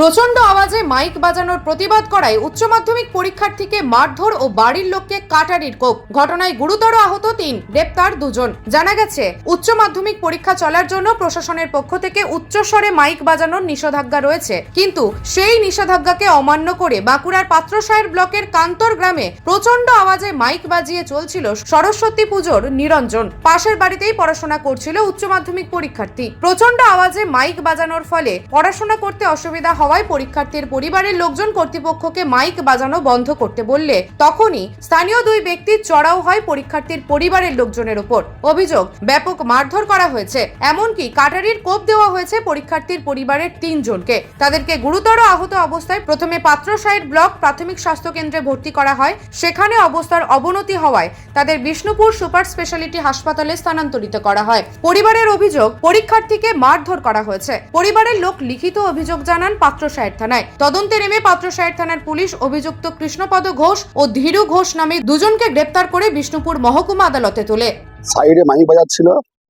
প্রচণ্ড আওয়াজে মাইক বাজানোর প্রতিবাদ করায় উচ্চ মাধ্যমিক পরীক্ষার্থীকে মারধর ও বাড়ির লোককে কাটারির কোপ। ঘটনায় গুরুতর আহত তিন, গ্রেপ্তার দুজন। জানা গেছে, উচ্চ মাধ্যমিক পরীক্ষা চলার জন্য প্রশাসনের পক্ষ থেকে উচ্চস্বরে মাইক বাজানোর নিষেধাজ্ঞা রয়েছে। কিন্তু সেই নিষেধাজ্ঞাকে অমান্য করে বাঁকুড়ার পাত্রসায়ের ব্লকের কান্তর গ্রামে প্রচণ্ড আওয়াজে মাইক বাজিয়ে চলছিল সরস্বতী পুজোর নিরঞ্জন। পাশের বাড়িতেই পড়াশোনা করছিল উচ্চ মাধ্যমিক পরীক্ষার্থী। প্রচণ্ড আওয়াজে মাইক বাজানোর ফলে পড়াশোনা করতে অসুবিধা হওয়ায় পরীক্ষার্থীর পরিবারের লোকজন কর্তৃপক্ষকে মাইক বাজানো বন্ধ করতে বললে তখনই স্থানীয় দুই ব্যক্তি চড়াও হয় পরীক্ষার্থীর পরিবারের লোকজনের উপর অভিযোগ, ব্যাপক মারধর করা হয়েছে। এমনকি কাটারির কোপ দেওয়া হয়েছে পরীক্ষার্থীর পরিবারের তিনজনকে। তাদেরকে গুরুতর আহত অবস্থায় প্রথমে পাত্রসাহের ব্লক প্রাথমিক স্বাস্থ্য কেন্দ্রে ভর্তি করা হয়। সেখানে অবস্থার অবনতি হওয়ায় তাদের বিষ্ণুপুর সুপার স্পেশালিটি হাসপাতালে স্থানান্তরিত করা হয়। পরিবারের অভিযোগ, পরীক্ষার্থীকে মারধর করা হয়েছে। পরিবারের লোক লিখিত অভিযোগ জানান পাত্রসাহের থানায়। তদন্তে নেমে পাত্রসাহের থানার পুলিশ অভিযুক্ত কৃষ্ণপদ ঘোষ ও ধীরু ঘোষ নামে দুজনকে গ্রেপ্তার করে বিষ্ণুপুর মহকুমা আদালতে তোলে। সাইডে মাইক বাজাচ্ছিল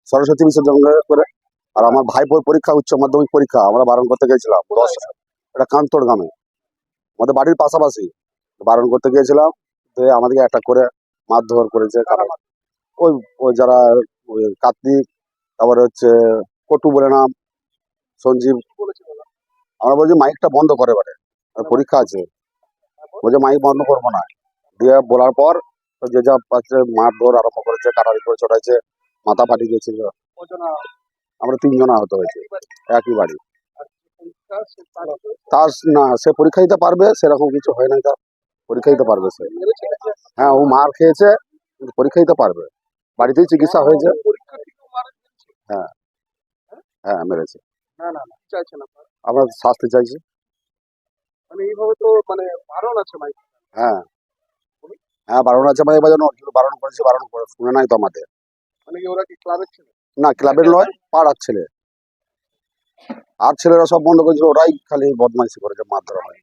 সরস্বতী বিসর্জন করে আর আমার ভাইপোর পরীক্ষা, উচ্চ মাধ্যমিক পরীক্ষা, আমরা বারণ করতে গেছিলাম দশ এটা কান্তর গ্রামে। আমাদের বাড়ির পাশাপাশি বারণ করতে গিয়েছিলাম তো আমাদেরকে অ্যাটাক করে মারধর করেছে ওই ওই যারা কার্তিক তারপরে হচ্ছে কটু বলে নাম, সঞ্জীব। আমরা বলছি, মাইকটা বন্ধ করে এবারে পরীক্ষা আছে। বলছে, মাইক বন্ধ করব না। দিয়ে বলার পর যে যা পাচ্ছে, মারধর আরম্ভ করেছে কাটারি করে চড়াইছে মাথা ফাটি গেছিল আমরা তিনজন আহত হয়েছে, একই বাড়ি। তার না, সে পরীক্ষা দিতে পারবে, সেরকম কিছু হয় না তার। পরীক্ষা দিতে পারবে সে। হ্যাঁ ও মার খেয়েছে পরীক্ষা দিতে পারবে। বাড়িতেই চিকিৎসা হয়েছে। হ্যাঁ হ্যাঁ মেরেছে। না না না চাইছেন আপনারা আমরা শাস্তি চাইছি? মানে এইভাবে তো মানে বারণ আছে মাইক। হ্যাঁ। হ্যাঁ বারণ আছে মানে বাজানো বারণ করেছে বারণ করে শুনে নাই তো আমাদের। মানে কি ওরা কি ক্লাবের ছিল? না ক্লাবের নয় পাড়ার ছেলে। আর ছেলেরা সব বন্ধ করেছিল ওরাই খালি বদমাইশি করেছে মারধর হয়।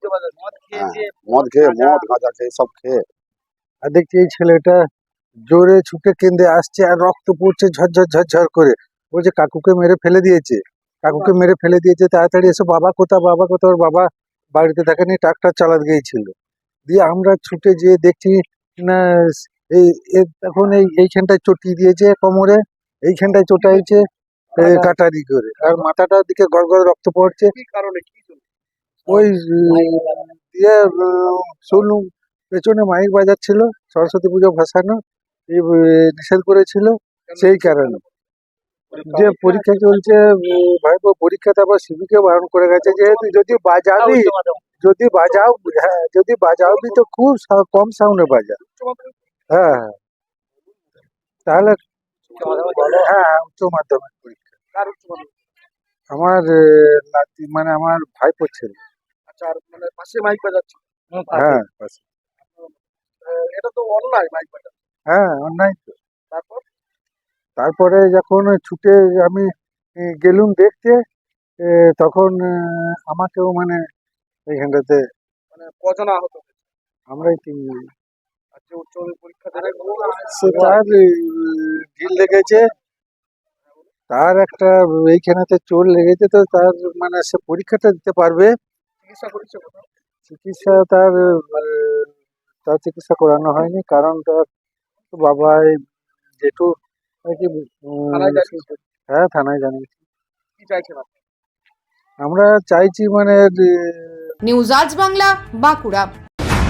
হ্যাঁ মদ খেয়ে মদ গাঁজা খেয়ে সব খেয়ে। আর দেখছি এই ছেলেটা জোরে ছুটে কেন্দ্রে আসছে আর রক্ত পড়ছে ঝরঝর ঝরঝর করে। বলছে কাকুকে মেরে ফেলে দিয়েছে। কাকুকে মেরে ফেলে দিয়েছে তাড়াতাড়ি এসে বাবা কোথা বাবা কোথা ওর বাবা বাড়িতে থাকেনি ট্রাক্টর চালাতে গিয়েছিল। দিয়ে আমরা ছুটে যেয়ে দেখছি না এই এখন এই এইখানটায় চটি দিয়েছে কোমরে এইখানটায় চটাইছে কাটারি করে। আর মাথাটার দিকে গড় গড় রক্ত পড়ছে। কারণে ওই দিয়ে শুনলুম পেছনে মাইক বাজাচ্ছিল সরস্বতী পুজো ভাসানো নিষেধ করেছিল সেই কারণে। যে পরীক্ষা চলছে ভাইপো পরীক্ষা তারপর শিবিকে বারণ করে গেছে যেহেতু যদি বাজাবি যদি বাজাও হ্যাঁ যদি বাজাবি তো খুব কম সাউন্ডে বাজা। হ্যাঁ হ্যাঁ। তাহলে হ্যাঁ উচ্চ মাধ্যমিক পরীক্ষা? আমার নাতি মানে আমার ভাইপো ছেলে। আচ্ছা আর মানে পাশে মাইক বাজাচ্ছে? হ্যাঁ আহ, এটা তো অন্যায় মাইক বাজাচ্ছে। হ্যাঁ অন্যায় তো। তারপর? তারপরে যখন ছুটে আমি গেলুম দেখতে তখন আমাকেও মানে এইখানটাতে মানে কজন আহত আমরাই তিনজন। তার ঢিল লেগেছে। তার একটা এইখানেতে চোট লেগেছে তো তার মানে সে পরীক্ষাটা দিতে পারবে। চিকিৎসা তার তার চিকিৎসা করানো হয়নি কারণ তার বাবা জেঠু হ্যাঁ থানায় জানিয়েছি। কি চাইছেন আমরা চাইছি মানে নিউজ আজ বাংলা বাঁকুড়া।